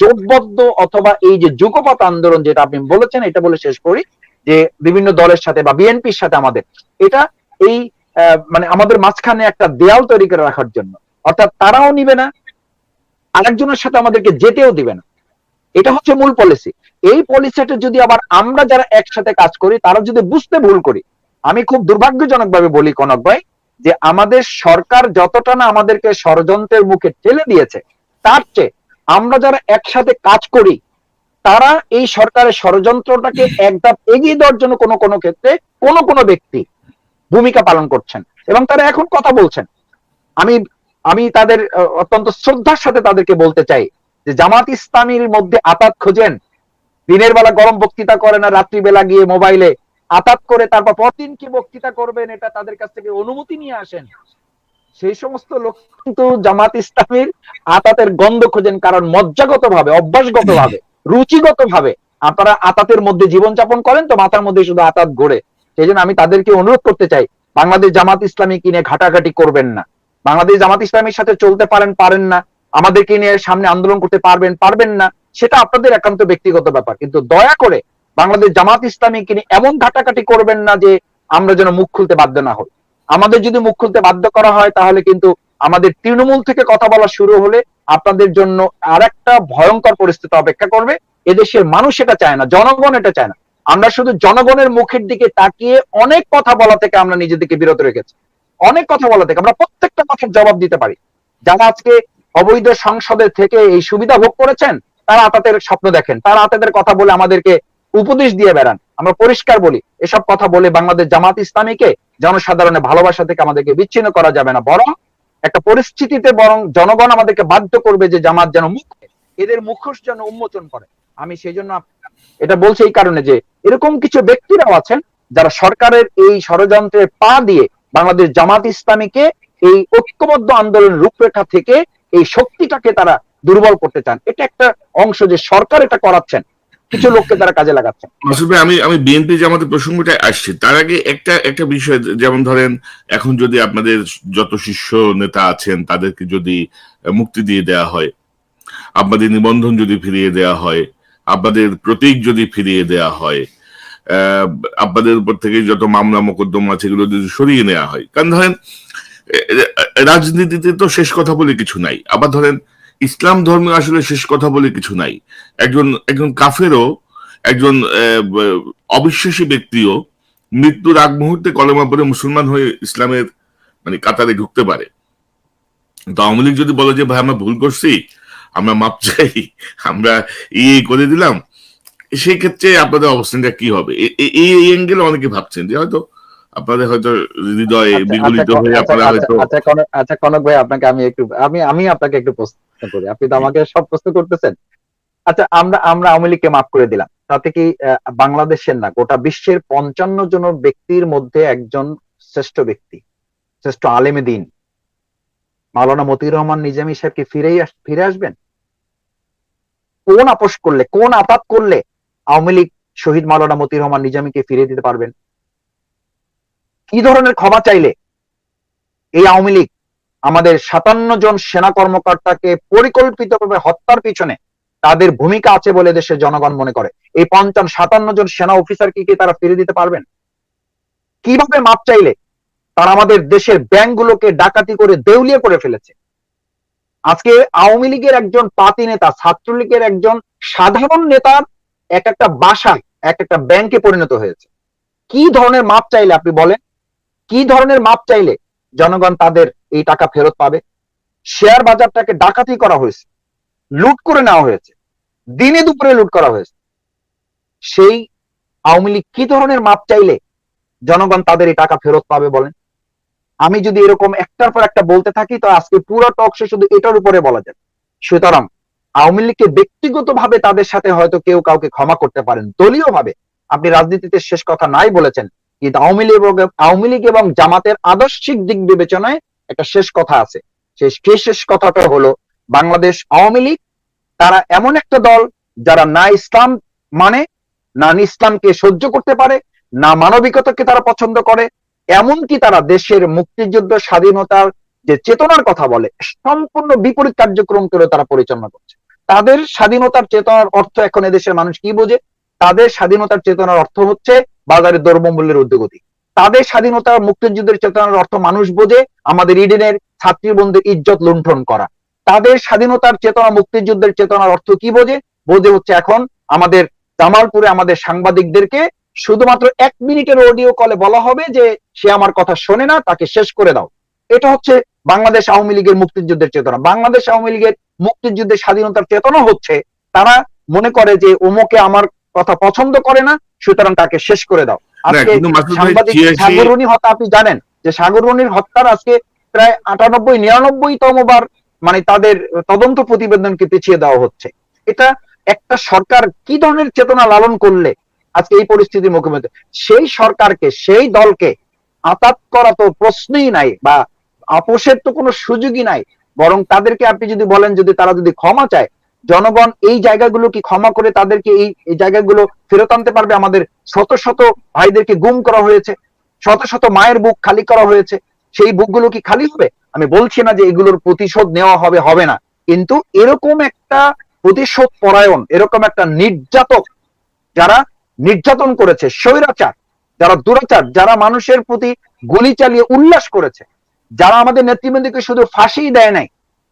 জোটবদ্ধ অথবা এই যে যুগপৎ আন্দোলন যেটা আপনি বলেছেন, এটা বলে শেষ করি যে বিভিন্ন দলের সাথে বা বিএনপির সাথে আমাদের। এটা এই মানে আমাদের মাঝখানে একটা দেয়াল তৈরি করে রাখার জন্য। অর্থাৎ তারাও নিবে না, আরেকজনের সাথে আমাদেরকে যেতেও দিবে না। এটা হচ্ছে মূল পলিসি এই পলিসিটা যদি আবার আমরা যারা একসাথে কাজ করি, তারা যদি বুঝতে ভুল করি, আমি খুব দুর্ভাগ্যজনক ভাবে বলি, কনক ভাই, যে আমাদের সরকার যতটা না আমাদেরকে ষড়যন্ত্রের মুখে ঠেলে দিয়েছে, তার চেয়ে আমরা যারা একসাথে কাজ করি, তারা এই সরকারের ষড়যন্ত্রটাকে একধাপ এগিয়ে দেওয়ার জন্য কোনো কোনো ক্ষেত্রে কোনো কোনো ব্যক্তি ভূমিকা পালন করছেন এবং তারা এখন কথা বলছেন। আমি আমি তাদের অত্যন্ত শ্রদ্ধার সাথে তাদেরকে বলতে চাই যে জামাত ইসলামীর মধ্যে আতাত খোঁজেন। দিনের বেলা গরম বক্তৃতা করেন আর রাত্রিবেলা গিয়ে মোবাইলে আতাত করে, তারপর পরদিন কি বক্তৃতা করবেন, এটা তাদের কাছ থেকে অনুমতি নিয়ে আসেন। সেই সমস্ত লোক কিন্তু জামাত ইসলামীর আতাতের গন্ধ খোঁজেন, কারণ মজ্জাগত ভাবে অভ্যাসগত ভাবে রুচিগত ভাবে আপনারা আতাতের মধ্যে জীবনযাপন করেন, তো মাথার মধ্যে শুধু আতাত ঘোরে। সেই জন্য আমি তাদেরকে অনুরোধ করতে চাই, বাংলাদেশ জামাত ইসলামী কিনে ঘাটাঘাটি করবেন না? বাংলাদেশ জামাত ইসলামীর সাথে চলতে পারেন পারেন না। আমাদেরকে নিয়ে সামনে আন্দোলন করতে পারবেন পারবেন না? সেটা আপনাদের একান্ত ব্যক্তিগত ব্যাপার। কিন্তু দয়া করে বাংলাদেশ জামাত ইসলামী কিনে এমন ঘাটাঘাটি করবেন না যে আমরা যেন মুখ খুলতে বাধ্য না হই। আমাদের যদি মুখ খুলতে বাধ্য করা হয়, তাহলে কিন্তু আমাদের তৃণমূল থেকে কথা বলা শুরু হলে আপনাদের জন্য আরেকটা ভয়ঙ্কর পরিস্থিতি অপেক্ষা করবে। এদেশের মানুষ এটা চায় না, জনগণ এটা চায় না। আমরা শুধু জনগণের মুখের দিকে তাকিয়ে অনেক কথা বলা থেকে আমরা নিজেদেরকে বিরত রেখেছি। অনেক কথা বলা থেকে আমরা প্রত্যেকটা কথার জবাব দিতে পারি। যারা আজকে অবৈধ সংসদের থেকে এই সুবিধা ভোগ করেছেন, তারা আতাতের স্বপ্ন দেখেন। তারা আতাতের কথা বলে আমাদেরকে উপদেশ দিয়ে বেড়ান। আমরা পরিষ্কার বলি, এসব কথা বলে বাংলাদেশ জামাত ইসলামীকে জনসাধারণের ভালোবাসা থেকে আমাদেরকে বিচ্ছিন্ন করা যাবে না। বরং একটা পরিস্থিতিতে বরং জনগণ আমাদেরকে বাধ্য করবে যে জামাত যেন মুখ এদের মুখোশ যেন উন্মোচন করে। আমি সেই জন্য এটা বলছি এই কারণে যে এরকম কিছু ব্যক্তিরাও আছেন যারা সরকারের এই ষড়যন্ত্রের পা দিয়ে বাংলাদেশ জামাত ইসলামীকে এই ঐক্যবদ্ধ আন্দোলন রূপরেখা থেকে এই শক্তিটাকে তারা দুর্বল করতে চান। এটা একটা অংশ যে সরকার এটা করাচ্ছেন। কিছু লোককে তারা কাজে লাগাচ্ছেন মাসুদ ভাই আমি আমি বিএনপি জামাতের প্রসঙ্গটা আসছি তার আগে একটা একটা বিষয় যেমন ধরেন এখন যদি আপনাদের যত শীর্ষ নেতা আছেন তাদেরকে যদি মুক্তি দিয়ে দেওয়া হয় আপনাদের নিবন্ধন যদি ফিরিয়ে দেওয়া হয় আপনাদের প্রতীক যদি ফিরিয়ে দেওয়া হয় আহ, আপনাদের উপর থেকে যত মামলা মোকদ্দমা আছে এগুলো যদি সরিয়ে নেওয়া হয় কারণ ধরেন রাজনীতিতে তো শেষ কথা বলে কিছু নাই আবার ধরেন ইসলাম ধর্মে আসলে শেষ কথা বলে কিছু নাই। একজন একজন কাফেরও একজন অবিশ্বাসী ব্যক্তিও মৃত্যুর আগ মুহূর্তে কলমা পড়ে মুসলমান হয়ে ইসলামের মানে কাতারে ঢুকতে পারে। তো আওয়ামী লীগ যদি বলে যে ভাই আমরা ভুল করছি আমরা মাপ চাই আমরা এই এই করে দিলাম সেই ক্ষেত্রে আপনাদের অবস্থানটা কি হবে? এই অ্যাঙ্গেলে অনেকে ভাবছেন যে হয়তো আপনাদের হয়তো হৃদয়ে আচ্ছা, বিগলিত আচ্ছা, হয়ে আচ্ছা, আপনারা হয়তো আচ্ছা কনক ভাই আপনাকে আমি একটু আমি আমি আপনাকে একটু প্রশ্ন করি। আপনি তো আমাকে সব প্রশ্ন করতেছেন। আচ্ছা আমরা আমরা আওয়ামী লীগকে মাফ করে দিলাম। তাতে কি বাংলাদেশের না গোটা বিশ্বের পঞ্চান্ন জন ব্যক্তির মধ্যে একজন শ্রেষ্ঠ ব্যক্তি শ্রেষ্ঠ আলেমে দিন। মাওলানা মতিউর রহমান নিজামী সাহেব কি ফিরেই ফিরে আসবেন? কোন আপোষ করলে কোন আপাত করলে আওয়ামী লীগ শহীদ মাওলানা মতিউর রহমান নিজামীকে ফিরে দিতে পারবেন? কি ধরনের ক্ষমা চাইলে এই আওয়ামী লীগ আমাদের সাতান্ন জন সেনা কর্মকর্তাকে পরিকল্পিতভাবে হত্যার পিছনে তাদের ভূমিকা আছে বলে দেশের জনগণ মনে করে। এই পঞ্চান্ন সাতান্ন জন সেনা অফিসার কি কি তারা ফিরে দিতে পারবেন? কীভাবে মাপ চাইলে তারা আমাদের দেশের ব্যাংকগুলোকে ডাকাতি করে দেউলিয়া করে ফেলেছে? আজকে আওয়ামী লীগের একজন পাতি নেতা, ছাত্রলীগের একজন সাধারণ নেতার এক একটা বাসায়, এক একটা ব্যাংকে পরিণত হয়েছে। কি ধরনের মাপ চাইলে আপনি বলেন? কি ধরনের মাপ চাইলে জনগণ তাদের এই টাকা ফেরত পাবে। শেয়ার বাজারটাকে ডাকাতি করা হয়েছে, লুট করে নেওয়া হয়েছে, দিনে দুপুরে লুট করা হয়েছে। সেই আওয়ামী লীগ কি ধরনের মাপ চাইলে জনগণ তাদের এই টাকা ফেরত পাবে বলেন? আমি যদি এরকম একটার পর একটা বলতে থাকি, তো আজকে পুরো টক শো শুধু এটার উপরে বলা যাবে। সুতরাং আওয়ামী লীগকে ব্যক্তিগতভাবে তাদের সাথে হয়তো কেউ কাউকে ক্ষমা করতে পারেন দলীয় ভাবে আপনি রাজনীতিতে শেষ কথা নাই বলেছেন কিন্তু আওয়ামী লীগ আওয়ামী লীগ এবং জামাতের আদর্শিক দিক বিবেচনায় একটা শেষ কথা আছে। সেই শেষ কথাটা হলো, বাংলাদেশ আওয়ামী লীগ, তারা এমন একটা দল যারা না ইসলাম মানে না ইসলামকে সহ্য করতে পারে, না মানবিকতাকে তারা পছন্দ করে, এমনকি তারা দেশের মুক্তিযুদ্ধ, স্বাধীনতার যে চেতনার কথা বলে, সম্পূর্ণ বিপরীত কার্যক্রম করে তারা পরিচালনা করছে। তাদের স্বাধীনতার চেতনার অর্থ এখন এদেশের মানুষ কি বোঝে? তাদের স্বাধীনতার চেতনার অর্থ হচ্ছে বাজারে দ্রব্যমূল্যের উদ্যোগতি। তাদের স্বাধীনতার মুক্তিযুদ্ধের চেতনার অর্থ মানুষ বোঝে আমাদের ইডেনের ছাত্রী বন্ধুর ইজ্জত লুণ্ঠন করা। তাদের স্বাধীনতার চেতনা, মুক্তিযুদ্ধের চেতনার অর্থ কি বোঝে? বোঝে হচ্ছে এখন আমাদের জামালপুরে আমাদের সাংবাদিকদেরকে শুধুমাত্র এক মিনিটের অডিও কলে বলা হবে যে সে আমার কথা শোনে না, তাকে শেষ করে দাও। এটা হচ্ছে বাংলাদেশ আওয়ামী লীগের মুক্তিযুদ্ধের চেতনা। বাংলাদেশ আওয়ামী লীগের মুক্তিযুদ্ধের স্বাধীনতার চেতনা হচ্ছে তারা মনে করে যে ওমকে আমার কথা পছন্দ করে না সুতরাং তাকে শেষ করে দাও। আজকে সাংবাদিক সাগররুনি হত্যা আপনি জানেন যে সাগররুনির হত্যার আজকে প্রায় আটানব্বই নিরানব্বই তম বার মানে তাদের তদন্ত প্রতিবেদনকে পিছিয়ে দেওয়া হচ্ছে। এটা একটা সরকার কি ধরনের চেতনা লালন করলে আজকে এই পরিস্থিতির মুখোমুখি সেই সরকারকে সেই দলকে আতাত করা তো প্রশ্নই নাই বা আপোষের তো কোনো সুযোগই নাই। বরং তাদেরকে আপনি যদি বলেন যদি তারা যদি ক্ষমা চায় জনগণ এই জায়গাগুলো কি ক্ষমা করে তাদেরকে এই জায়গাগুলো ফেরত আনতে পারবে? আমাদের শত শত ভাইদেরকে গুম করা হয়েছে, শত শত মায়ের বুক খালি করা হয়েছে, সেই বুকগুলো কি খালি হবে? আমি বলছি না যে এগুলোর প্রতিশোধ নেওয়া হবে হবে না। কিন্তু এরকম একটা প্রতিশোধ পরায়ণ, এরকম একটা নির্যাতক যারা নির্যাতন করেছে, স্বৈরাচার, যারা দুরাচার, যারা মানুষের প্রতি গুলি চালিয়ে উল্লাস করেছে, যারা আমাদের নেতৃবৃন্দকে শুধু ফাঁসি দেয় নাই,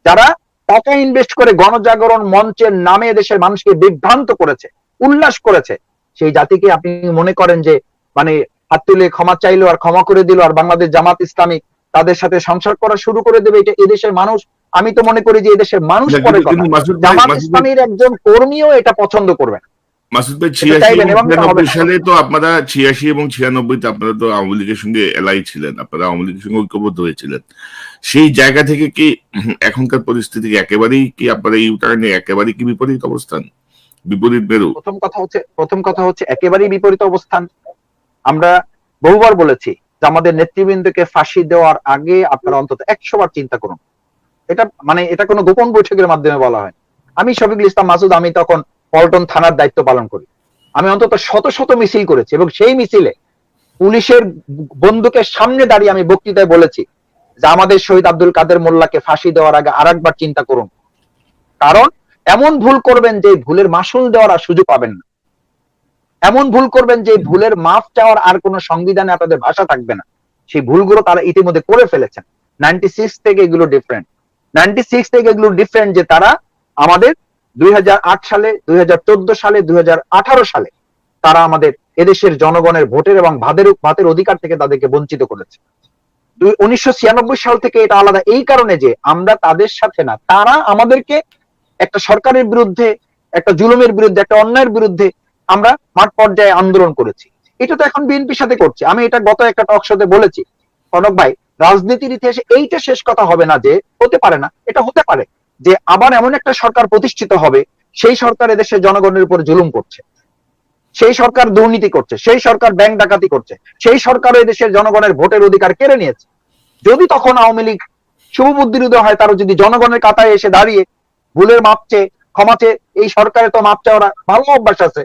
যারা টাকা ইনভেস্ট করে গণজাগরণ মঞ্চের নামে দেশের মানুষকে বিভ্রান্ত করেছে উল্লাস করেছে। সেই জাতিকে আপনি মনে করেন যে মানে হাত তুলে ক্ষমা চাইলো আর ক্ষমা করে দিল আর বাংলাদেশ জামাত ইসলামিক তাদের সাথে সংসার করা শুরু করে দেবে এটা এদেশের মানুষ। আমি তো মনে করি যে এদেশের মানুষ করে জামাত ইসলামের ইসলামীর একজন কর্মীও এটা পছন্দ করবে না। মাসুদ ভাই ছিয়াশি সালে তো আপনারা ছিয়াশি এবং ছিয়ানব্বইতে আপনারা তো আওয়ামী লীগের সঙ্গে এলাই ছিলেন আপনারা আওয়ামী লীগের সঙ্গে ঐক্যবদ্ধ হয়েছিলেন। সেই জায়গা থেকে কি এখনকার পরিস্থিতি একেবারেই কি আপনারা ইউটার্নে একেবারেই কি বিপরীত অবস্থান? বিপরীত মেরু। প্রথম কথা হচ্ছে প্রথম কথা হচ্ছে একেবারেই বিপরীত অবস্থান। আমরা বহুবার বলেছি যে আমাদের নেতৃবৃন্দকে ফাঁসি দেওয়ার আগে আপনারা অন্তত একশো বার চিন্তা করুন। এটা মানে এটা কোনো গোপন বৈঠকের মাধ্যমে বলা হয়। আমি শফিকুল ইসলাম মাসুদ আমি তখন পল্টন থানার দায়িত্ব পালন করি। আমি অন্তত শত শত মিছিল করেছি এবং সেই মিছিলে পুলিশের বন্দুকের সামনে দাঁড়িয়ে আমি বক্তৃতায় বলেছি যে আমাদের শহীদ আব্দুল কাদের মোল্লাকে ফাঁসি দেওয়ার আগে আরেকবার চিন্তা করুন। কারণ এমন ভুল করবেন যে ভুলের মাসুল দেওয়ার আর সুযোগ পাবেন না। এমন ভুল করবেন যে ভুলের মাফ চাওয়ার আর কোনো সংবিধানে আপনাদের ভাষা থাকবে না। সেই ভুলগুলো তারা ইতিমধ্যে করে ফেলেছেন। নাইনটি সিক্স থেকে এগুলো ডিফারেন্ট নাইনটি সিক্স থেকে এগুলো ডিফারেন্ট যে তারা আমাদের দুই হাজার আট সালে, দুই হাজার চোদ্দ সালে, দুই সালে তারা আমাদের এদেশের জনগণের ভোটের এবং ভাতের অধিকার থেকে তাদেরকে বঞ্চিত করেছে। উনিশশো সাল থেকে এটা আলাদা। এই কারণে যে আমরা তাদের সাথে না, তারা আমাদেরকে একটা সরকারের বিরুদ্ধে, একটা জুলুমের বিরুদ্ধে, একটা অন্যায়ের বিরুদ্ধে আমরা মাঠ পর্যায়ে আন্দোলন করেছি। এটা তো এখন বিএনপির সাথে করছে। আমি এটা গত একটা টক শোতে বলেছি। কনক ভাই, রাজনীতির ইতিহাসে এইটা শেষ কথা হবে না যে, হতে পারে না। এটা হতে পারে। যে আবার এমন একটা সরকার প্রতিষ্ঠিত হবে, সেই সরকার এদেশের জনগণের উপর জুলুম করছে। সেই সরকার দুর্নীতি করছে, সেই সরকার ব্যাংক ডাকাতি করছে, সেই সরকার দেশের জনগণের ভোটের অধিকার কেড়ে নিয়েছে। যদি তখন আওয়ামী লীগ শুভবুদ্ধির উদয় হয়, তারও যদি জনগণের কাতায় এসে দাঁড়িয়ে ভুলের মাপ চেয়ে, ক্ষমা চেয়ে, এই সরকারে তো মাপ চাওয়ার ভালো অভ্যাস আছে।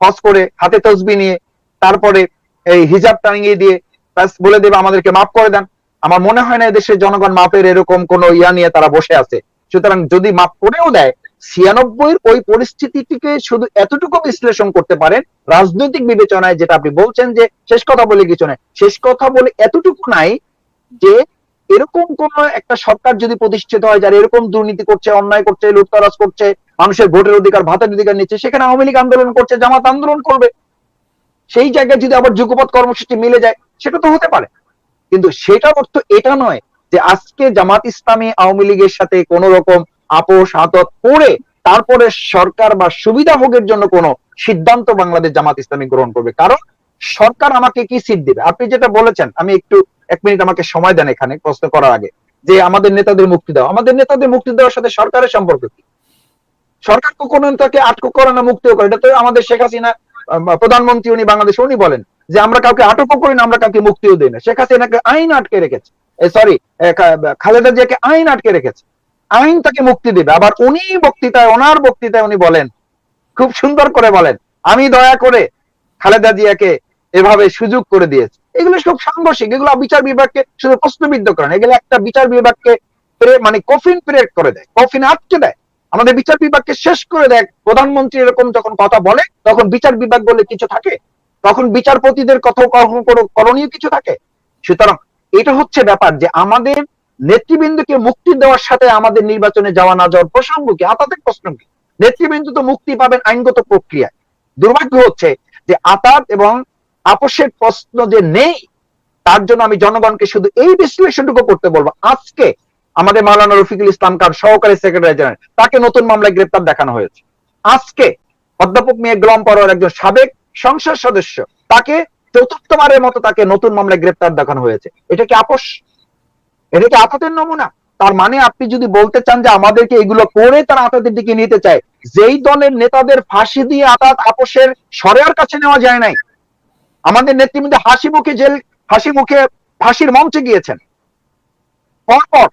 হজ করে হাতে তসবি নিয়ে, তারপরে এই হিজাব টাঙিয়ে দিয়ে, ব্যাস বলে দেবে আমাদেরকে মাফ করে দেন। আমার মনে হয় না এদেশের জনগণ মাপের এরকম কোন ইয়া নিয়ে তারা বসে আছে। সুতরাং যদি মাপ করেও দেয় ছিয়ানব্বই ওই পরিস্থিতিটিকে শুধু এতটুকু বিশ্লেষণ করতে পারেন রাজনৈতিক বিবেচনায় যেটা আপনি বলছেন যে শেষ কথা বলে কিছু নাই শেষ কথা বলে এতটুকু নাই যে এরকম কোন একটা সরকার যদি প্রতিষ্ঠিত হয় যারা এরকম দুর্নীতি করছে, অন্যায় করছে, লুটতরাজ করছে, মানুষের ভোটের অধিকার, ভাতের অধিকার নিচ্ছে, সেখানে আওয়ামী লীগ আন্দোলন করছে, জামাত আন্দোলন করবে। সেই জায়গায় যদি আবার যুগপৎ কর্মসূচি মিলে যায়, সেটা তো হতে পারে। কিন্তু সেটার অর্থ এটা নয় যে আজকে জামাত ইসলামী আওয়ামী লীগের সাথে কোন রকম আপোষ আতত করে তারপরে সরকার বা সুবিধা ভোগের জন্য কোনো সিদ্ধান্ত বাংলাদেশ জামাত ইসলামী গ্রহণ করবে। কারণ সরকার আমাকে কি সিট দিবে? আপনি যেটা বলেছেন, আমি একটু এক মিনিট আমাকে সময় দেন এখানে প্রশ্ন করার আগে, যে আমাদের নেতাদের মুক্তি দাও আমাদের নেতাদের মুক্তি দেওয়ার সাথে সরকারের সম্পর্ক কি? সরকার কখনো তাকে আটক করে না, মুক্তিও করে এটা তো আমাদের শেখ হাসিনা প্রধানমন্ত্রী উনি বাংলাদেশ উনি বলেন যে আমরা কাউকে আটকও করি না, আমরা কাউকে মুক্তিও দিই না। শেখ হাসিনাকে আইন আটকে রেখেছে। সরি খালেদা জিয়াকে আইন আটকে রেখেছে। আইন তাকে মুক্তি দিবে। আবার উনি বক্তৃতায়, ওনার বক্তৃতায় উনি বলেন, খুব সুন্দর করে বলেন, আমি দয়া করে খালেদা জিয়াকে এভাবে সুযোগ করে দিয়েছে। এগুলো সব সাংঘর্ষিক, এগুলো বিচার বিভাগকে শুধু প্রশ্নবিদ্ধ করেন এগুলো একটা বিচার বিভাগকে মানে কফিন প্রেট করে দেয়, কফিন আটকে দেয়। আমাদের বিচার বিভাগকে শেষ করে দেয়। প্রধানমন্ত্রী এরকম যখন কথা বলে, তখন বিচার বিভাগ বলে কিছু থাকে। তখন বিচারপতিদের কথা করণীয় কিছু থাকে। সুতরাং এটা হচ্ছে ব্যাপার যে আমাদের নেতৃবৃন্দকে মুক্তি দেওয়ার সাথে আমাদের নির্বাচনে যাওয়া না যাওয়ার প্রসঙ্গ কি? আতাতের প্রশ্ন কি? নেতৃবৃন্দ তো মুক্তি পাবেন আইনগত প্রক্রিয়ায়। দুর্ভাগ্য হচ্ছে যে আতাত এবং আপোষের প্রশ্ন যে নেই, তার জন্য আমি জনগণকে শুধু এই বিশ্লেষণটুকু করতে বলব। আজকে আমাদের মাওলানা রফিকুল ইসলাম খান, সহকারী সেক্রেটারি জেনারেল, তাকে নতুন মামলায় গ্রেপ্তার দেখানো হয়েছে। আজকে অধ্যাপক মিয়া গ্লম পরোয়ার একজন সাবেক সংসদ সদস্য, তাকে চতুর্থবারের মতো তাকে নতুন মামলায় গ্রেপ্তার দেখানো হয়েছে। এটা কি আপোষ? এটা কি আতাতের নমুনা? তার মানে আপনি যদি বলতে চান যে আমাদেরকে এগুলো করে তারা আতাতের দিকে নিতে চায়, যেই দলের নেতাদের ফাঁসি দিয়ে আতাত আপোষের সরেয়ার কাছে নেওয়া যায় নাই। আমাদের নেতৃবৃন্দ হাসি মুখে জেল, হাসি মুখে ফাঁসির মঞ্চে গিয়েছেন। পরপর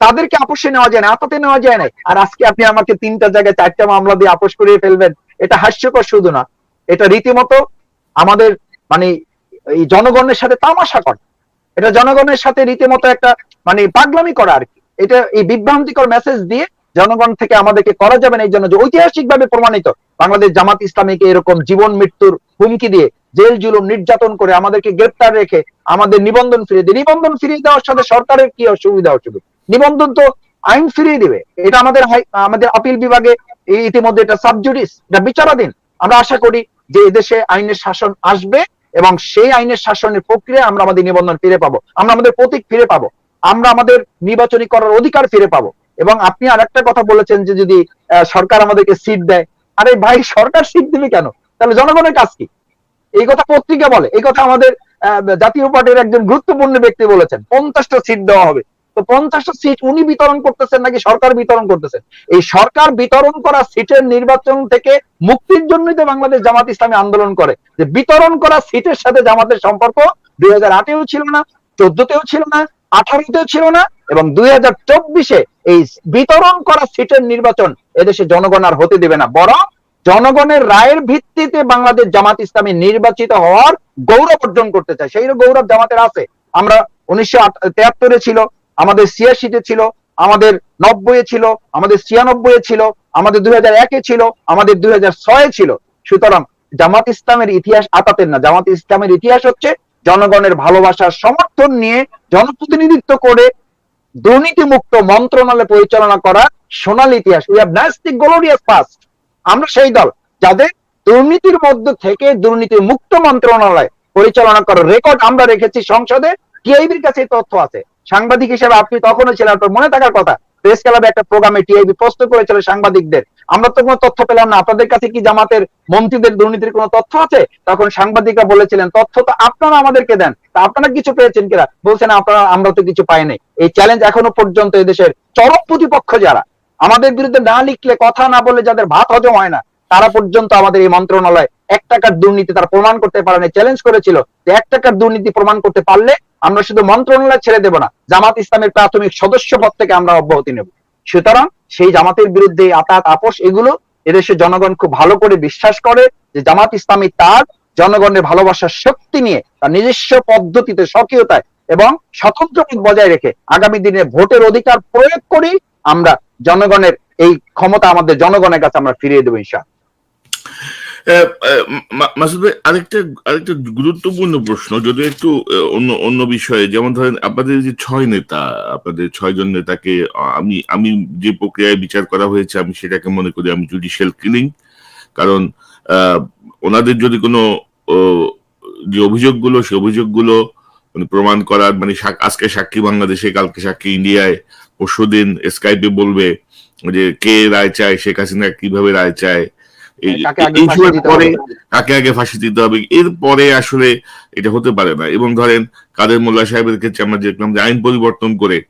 তাদেরকে আপোষে নেওয়া যায় না আতাতে নেওয়া যায় না আর আজকে আপনি আমাকে তিনটা জায়গায় চারটা মামলা দিয়ে আপোষ করিয়ে ফেলবেন, এটা হাস্যকর শুধু না। এটা রীতিমতো আমাদের মানে এই জনগণের সাথে তামাশা করা। এটা জনগণের সাথে রীতিমতো একটা মানে পাগলামি করা আর কি। এটা এই বিভ্রান্তিকর মেসেজ দিয়ে জনগণ থেকে আমাদেরকে করা যাবে না, এই জন্য যে ঐতিহাসিক ভাবে প্রমাণিত বাংলাদেশ জামাত ইসলামীকে এরকম জীবন মৃত্যুর হুমকি দিয়ে জেল, জুলুম, নির্যাতন করে আমাদেরকে গ্রেপ্তার রেখে আমাদের নিবন্ধন ফিরিয়ে দিয়ে। নিবন্ধন ফিরিয়ে দেওয়ার সাথে সরকারের কি অসুবিধা অসুবিধা নিবন্ধন তো আইন ফিরিয়ে দিবে। এটা আমাদের আমাদের আপিল বিভাগে ইতিমধ্যে এটা সাবজুডিস এটা বিচারাধীন। আমরা আশা করি যে এদেশে আইনের শাসন আসবে। এবং সেই আইনের শাসনের প্রক্রিয়া আমরা আমাদের নিবন্ধন ফিরে পাবো। আমরা আমাদের প্রতীক ফিরে পাবো। আমরা আমাদের নির্বাচনী করার অধিকার ফিরে পাবো। এবং আপনি আর একটা কথা বলেছেন যে যদি সরকার আমাদেরকে সিট দেয়, আরে ভাই, সরকার সিট দিবে কেন? তাহলে জনগণের কাজ কি? এই কথা পত্রিকা বলে, এই কথা আমাদের জাতীয় পার্টির একজন গুরুত্বপূর্ণ ব্যক্তি বলেছেন, পঞ্চাশটা সিট দেওয়া হবে। তো পঞ্চাশটা সিট উনি বিতরণ করতেছেন নাকি সরকার বিতরণ করতেছেন এই সরকার বিতরণ করা সিটের নির্বাচন থেকে মুক্তির জন্যই তো বাংলাদেশ জামাত ইসলামী আন্দোলন করে। যে বিতরণ করা সিটের সাথে জামাতের সম্পর্ক দুই হাজার আটেও ছিল না, চোদ্দতেও ছিল না, আঠারোতেও ছিল না এবং দুই হাজার চব্বিশে এই বিতরণ করা সিটের নির্বাচন এদেশে জনগণ আর হতে দেবে না। বরং জনগণের রায়ের ভিত্তিতে বাংলাদেশ জামাত ইসলামী নির্বাচিত হওয়ার গৌরব অর্জন করতে চায়। সেই গৌরব জামাতের আছে। আমরা উনিশশো তেহাত্তরে ছিল আমাদের ছিয়াশিতে ছিল, আমাদের নব্বই ছিল, আমাদের ছিয়ানব্বই ছিল, আমাদের দুই হাজার একে ছিল, আমাদের দুই হাজার ছয়ে ছিল। সুতরাং জামাত ইসলামের ইতিহাস আতাতের না। জামাত ইসলামের ইতিহাস হচ্ছে জনগণের ভালোবাসার সমর্থন নিয়ে জনপ্রতিনিধিত্ব করে দুর্নীতি মুক্ত মন্ত্রণালয় পরিচালনা করা সোনালী ইতিহাস। We have historic glorious past আমরা সেই দল যাদের দুর্নীতির মধ্য থেকে দুর্নীতি মুক্ত মন্ত্রণালয় পরিচালনা করার রেকর্ড আমরা রেখেছি সংসদে। টিআইবির কাছে তথ্য আছে। সাংবাদিক হিসেবে আপনি তখনও ছিলেন, আপনার মনে থাকার কথা। প্রেস ক্লাবে একটা প্রোগ্রামে টিআইবি প্রশ্ন করেছিল সাংবাদিকদের। আমরা তো কোনো তথ্য পেলাম না। আপনাদের কাছে কি জামাতের মন্ত্রীদের দুর্নীতির কোনো তথ্য আছে? তখন সাংবাদিকরা বলেছিলেন, তথ্য তো আপনারা আমাদেরকে দেন। তা আপনারা কিছু পেয়েছেন কিনা? বলছেন, আপনারা, আমরা তো কিছু পাইনি। এই চ্যালেঞ্জ এখনও পর্যন্ত এদেশের চরম প্রতিপক্ষ যারা। আমাদের বিরুদ্ধে না লিখলে, কথা না বলে যাদের ভাত হজম হয় না। তারা পর্যন্ত আমাদের এই মন্ত্রণালয় এক টাকার দুর্নীতি তারা প্রমাণ করতে পারেনি চ্যালেঞ্জ করেছিল। যে এক টাকার দুর্নীতি প্রমাণ করতে পারলে আমরা শুধু মন্ত্রণালয় ছেড়ে দেব না জামাত ইসলামের প্রাথমিক সদস্য পদ থেকে আমরা অব্যাহতি নেব। সুতরাং সেই জামাতের বিরুদ্ধে আতাত আপোষ এগুলো এদেশে জনগণ খুব ভালো করে বিশ্বাস করে যে জামাত ইসলামী তার জনগণের ভালোবাসার শক্তি নিয়ে তার নিজস্ব পদ্ধতিতে স্বকীয়তায় এবং স্বতন্ত্র বজায় রেখে আগামী দিনে ভোটের অধিকার প্রয়োগ করি আমরা জনগণের এই ক্ষমতা আমাদের জনগণের কাছে আমরা ফিরিয়ে দেবো ইনশা আহ, আহ, মা- আরেকটা গুরুত্বপূর্ণ প্রশ্ন, যদি একটু অন্য অন্য বিষয়ে, যেমন ধরেন আপনাদের যে ছয় নেতা, আপনাদের ছয়জন নেতাকে আমি আমি যে প্রক্রিয়ায় বিচার করা হয়েছে, আমি সেটাকে মনে করি আমি জুডিশিয়াল কিলিং কারণ ওনাদের যদি কোনো যে অভিযোগগুলো, সে অভিযোগগুলো মানে প্রমাণ করার মানে আজকে সাক্ষী বাংলাদেশে, কালকে সাক্ষী ইন্ডিয়ায়, পরশুদিন স্কাইপে বলবে যে, কে রায় চায়, শেখ হাসিনা কীভাবে রায় চায় দিতে পরে হবে? কাকে আগে ফাঁসি দিতে হবে? এরপরে আসলে এটা হতে পারে না। এবং ধরেন কাদের মোল্লা সাহেবের ক্ষেত্রে আমরা দেখলাম যে আইন পরিবর্তন করে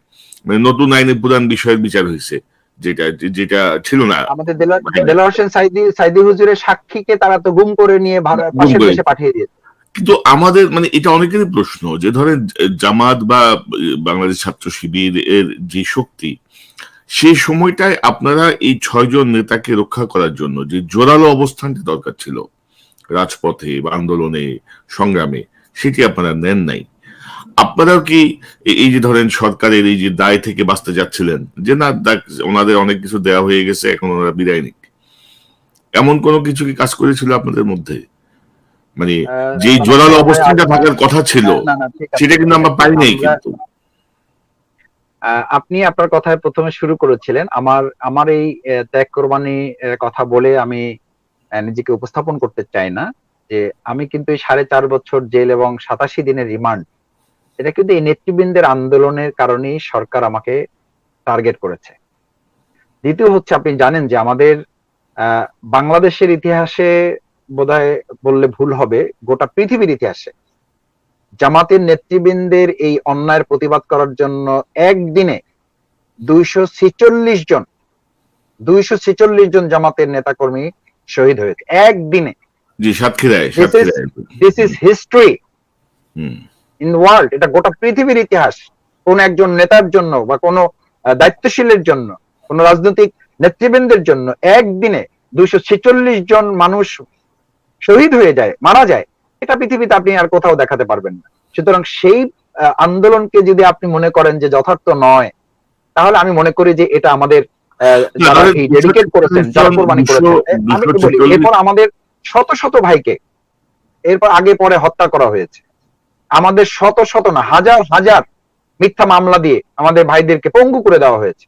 মানে নতুন আইনে প্রধান বিষয়ের বিচার হয়েছে যেটা যেটা ছিল না। আমাদের দেলা- মানে- হোসেন সাইদি সাইদি হুজুরের সাক্ষীকে তারা তো গুম করে নিয়ে পাশের দেশে পাঠিয়ে দিয়েছে। কিন্তু আমাদের মানে এটা অনেকেরই প্রশ্ন যে ধরেন জামাত বা বাংলাদেশ ছাত্র শিবির এর যে শক্তি সেই সময়টায় আপনারা এই ছয়জন নেতাকে রক্ষা করার জন্য যে জোরালো অবস্থানটি দরকার ছিল রাজপথে বা আন্দোলনে সংগ্রামে সেটি আপনারা নেন নাই। আপনারাও কি এই- যে ধরেন সরকারের এই যে দায় থেকে বাঁচতে যাচ্ছিলেন যে না ওনাদের অনেক কিছু দেওয়া হয়ে গেছে এখন ওনারা বিদায় নিক। এমন কোনো কিছু কি কাজ করেছিল আপনাদের মধ্যে? মানে মানে জোরালো অবস্থানটা থাকার কথা ছিল সেটা কিন্তু আমরা আছে। পাই নাই কিন্তু। আপনি আপনার কথায় প্রথমে শুরু করেছিলেন, আমার আমার এই ত্যাগ কোরবানি কথা বলে আমি নিজেকে উপস্থাপন করতে চাই না, যে আমি কিন্তু এই সাড়ে চার বছর জেল এবং সাতাশি দিনের রিমান্ড, এটা কিন্তু এই নেতৃবৃন্দের আন্দোলনের কারণেই সরকার আমাকে টার্গেট করেছে। দ্বিতীয় হচ্ছে, আপনি জানেন যে আমাদের বাংলাদেশের ইতিহাসে বোধহয় বললে ভুল হবে, গোটা পৃথিবীর ইতিহাসে জামাতের নেতৃবৃন্দের এই অন্যায়ের প্রতিবাদ করার জন্য একদিনে দুইশো ছেচল্লিশ জন দুইশো ছেচল্লিশ জন জামাতের নেতাকর্মী শহীদ হয়েছে। একদিনে। জি সাতক্ষীরায় this is history in world এটা গোটা পৃথিবীর ইতিহাস। কোন একজন নেতার জন্য বা কোনো দায়িত্বশীলের জন্য কোন রাজনৈতিক নেতৃবৃন্দের জন্য একদিনে দুইশো ছেচল্লিশ জন মানুষ শহীদ হয়ে যায় মারা যায়। এটা পৃথিবীতে আপনি আর কোথাও দেখাতে পারবেন না। সুতরাং সেই আন্দোলনকে যদি আপনি মনে করেন যে যথার্থ নয় তাহলে আমি মনে করি যে এটা আমাদের যারা ডেডিকেট করেছেন যারা কোরবানি করেছেন আমি বলি এরপর আমাদের শত শত ভাইকে এরপর আগে পরে হত্যা করা হয়েছে। আমাদের শত শত না হাজার হাজার মিথ্যা মামলা দিয়ে আমাদের ভাইদেরকে পঙ্গু করে দেওয়া হয়েছে।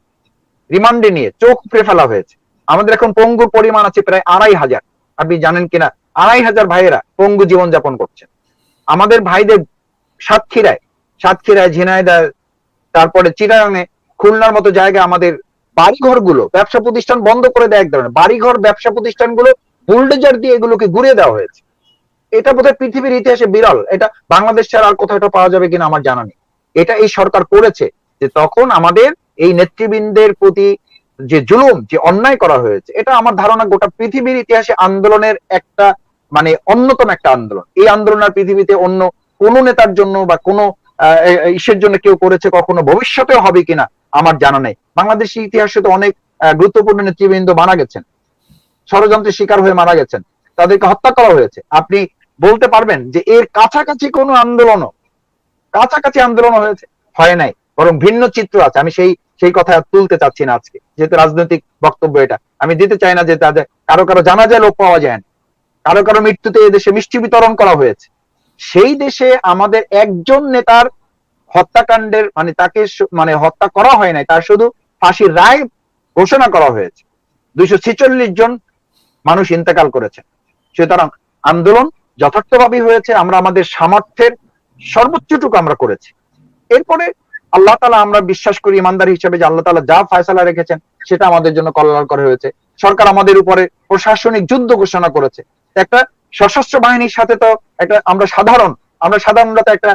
রিমান্ডে নিয়ে চোখ ফেলা হয়েছে। আমাদের এখন পঙ্গুর পরিমাণ আছে প্রায় আড়াই হাজার। আপনি জানেন কিনা? আড়াই হাজার ভাইয়েরা পঙ্গু জীবন যাপন করছেন আমাদের ভাইদের সাতক্ষীরায় সাতক্ষীরায়, ঝিনাইদহ, তারপরে চিরাঙে খুলনার মতো জায়গায় আমাদের বাড়িঘরগুলো ব্যবসা প্রতিষ্ঠান বন্ধ করে দেয় এক ধরনের। বাড়িঘর, ব্যবসা প্রতিষ্ঠানগুলো বুলডোজার দিয়ে এগুলোকে ঘুরিয়ে দেওয়া হয়েছে। এটা বোধহয় পৃথিবীর ইতিহাসে বিরল। এটা বাংলাদেশ ছাড়া আর কোথাও এটা পাওয়া যাবে কিনা আমার জানা নেই। এটা এই সরকার করেছে যে তখন আমাদের এই নেতৃবৃন্দের প্রতি যে জুলুম, যে অন্যায় করা হয়েছে, এটা আমার ধারণা গোটা পৃথিবীর ইতিহাসে আন্দোলনের একটা মানে অন্যতম একটা আন্দোলন। এই আন্দোলন আর পৃথিবীতে অন্য কোন নেতার জন্য বা কোনো ইসের জন্য কেউ করেছে কখনো, ভবিষ্যতেও হবে কিনা আমার জানা নেই। বাংলাদেশের ইতিহাসে তো অনেক গুরুত্বপূর্ণ নেতৃবৃন্দ মারা গেছেন। ষড়যন্ত্রের শিকার হয়ে মারা গেছেন। তাদেরকে হত্যা করা হয়েছে। আপনি বলতে পারবেন যে এর কাছাকাছি কোনো আন্দোলনও, কাছাকাছি আন্দোলন হয়েছে, হয় নাই। বরং ভিন্ন চিত্র আছে। আমি সেই সেই কথা তুলতে চাচ্ছি না আজকে। যেহেতু রাজনৈতিক বক্তব্য এটা। আমি দিতে চাই না যে তাদের, কারও কারও জানা যায় লোক পাওয়া যায় না। কারও কারও মৃত্যুতে এদেশে মিষ্টি বিতরণ করা হয়েছে। সেই দেশে আমাদের একজন নেতার হত্যাকাণ্ডের মানে তাকে মানে হত্যা করা হয় নাই, তার শুধু ফাঁসির রায় ঘোষণা করা হয়েছে। দুইশো ছেচল্লিশ জন মানুষ ইন্তেকাল করেছে। সুতরাং আন্দোলন যথার্থভাবেই হয়েছে, আমরা আমাদের সামর্থ্যের সর্বোচ্চটুকু আমরা করেছি। এরপরে আল্লাহ তালা আমরা বিশ্বাস করি, ইমানদার হিসেবে যে আল্লাহ তালা যা ফয়সালা রেখেছেন, সেটা আমাদের জন্য কল্যাণকর হয়েছে। সরকার আমাদের উপরে প্রশাসনিক যুদ্ধ ঘোষণা করেছে। একটা সশস্ত্র বাহিনীর সাথে তো একটা আমরা সাধারণ, আমরা সাধারণত একটা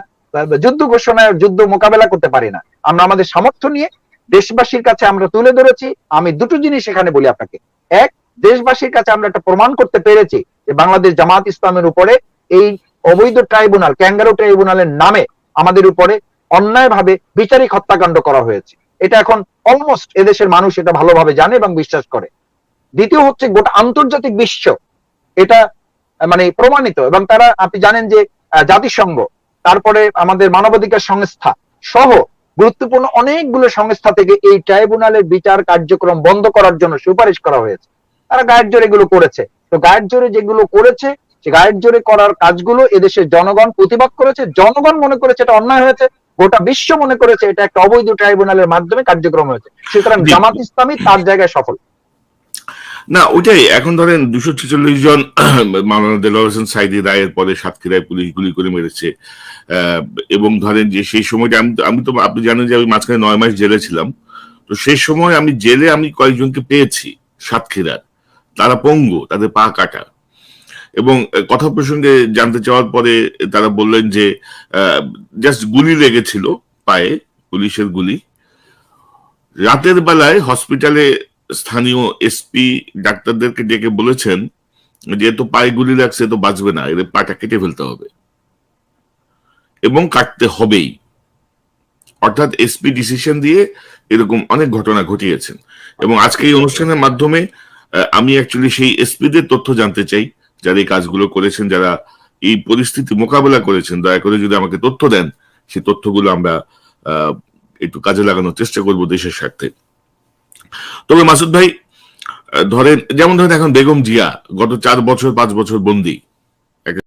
যুদ্ধ ঘোষণায় যুদ্ধ মোকাবেলা করতে পারি না। আমরা আমাদের সামর্থ্য নিয়ে দেশবাসীর কাছে আমরা তুলে ধরেছি। আমি দুটো জিনিস এখানে বলি আপনাকে। এক, দেশবাসীর কাছে আমরা একটা প্রমাণ করতে পেরেছি যে বাংলাদেশ জামাত ইসলামের উপরে এই অবৈধ ট্রাইব্যুনাল, ক্যাঙ্গারো ট্রাইব্যুনালের নামে আমাদের উপরে অন্যায়ভাবে বিচারিক হত্যাকাণ্ড করা হয়েছে। এটা এখন অলমোস্ট এদেশের মানুষ এটা ভালোভাবে জানে এবং বিশ্বাস করে। দ্বিতীয় হচ্ছে গোটা আন্তর্জাতিক বিশ্ব এটা মানে প্রমাণিত এবং তারা আপনি জানেন যে জাতিসংঘ তারপরে আমাদের মানবাধিকার সংস্থা সহ গুরুত্বপূর্ণ অনেকগুলো সংস্থা থেকে এই ট্রাইব্যুনালের বিচার কার্যক্রম বন্ধ করার জন্য সুপারিশ করা হয়েছে। তারা গায়ের জোরে এগুলো করেছে। তো গায়ের জোরে যেগুলো করেছে সে গায়ের জোরে করার কাজগুলো এদেশের জনগণ প্রতিবাদ করেছে। জনগণ মনে করেছে এটা অন্যায় হয়েছে গোটা বিশ্ব মনে করেছে এটা একটা অবৈধ ট্রাইব্যুনালের মাধ্যমে কার্যক্রম হয়েছে। সুতরাং। জামাত ইসলামী তার জায়গায় সফল। না, ওইটাই। এখন ধরেন দুশো ছেচল্লিশ জন মাওলানা দেলোয়ার হোসেন সাইদি রায়ের পরে সাতক্ষীরায় পুলিশ গুলি করে মেরেছে। এবং ধরেন যে সেই সময়টা আমি আমি তো, আপনি জানেন যে আমি মাঝখানে নয় মাস জেলে ছিলাম। তো সেই সময় আমি জেলে আমি কয়েকজনকে পেয়েছি সাতক্ষীরার। তারা পঙ্গু, তাদের পা কাটা। এবং কথা প্রসঙ্গে জানতে চাওয়ার পরে তারা বললেন যে জাস্ট গুলি লেগেছিল পায়ে, পুলিশের গুলি। রাতের বেলায় হসপিটালে স্থানীয় এসপি ডাক্তারদেরকে ডেকে বলেছেন যে, এ তো পায়ে গুলি লাগছে তো বাঁচবে না, এদের পাটা কেটে ফেলতে হবে। এবং কাটতে হবেই। অর্থাৎ এসপি ডিসিশন দিয়ে এরকম অনেক ঘটনা ঘটিয়েছেন। এবং আজকে এই অনুষ্ঠানের মাধ্যমে আমি অ্যাকচুয়ালি সেই এসপিদের তথ্য জানতে চাই, যারা এই কাজগুলো করেছেন, যারা এই পরিস্থিতি মোকাবেলা করেছেন। দয়া করে যদি আমাকে তথ্য দেন, সেই তথ্যগুলো আমরা একটু কাজে লাগানোর চেষ্টা করব দেশের স্বার্থে। তবে মাসুদ ভাই ধরেন, যেমন ধরেন এখন বেগম জিয়া গত চার বছর, পাঁচ বছর বন্দি।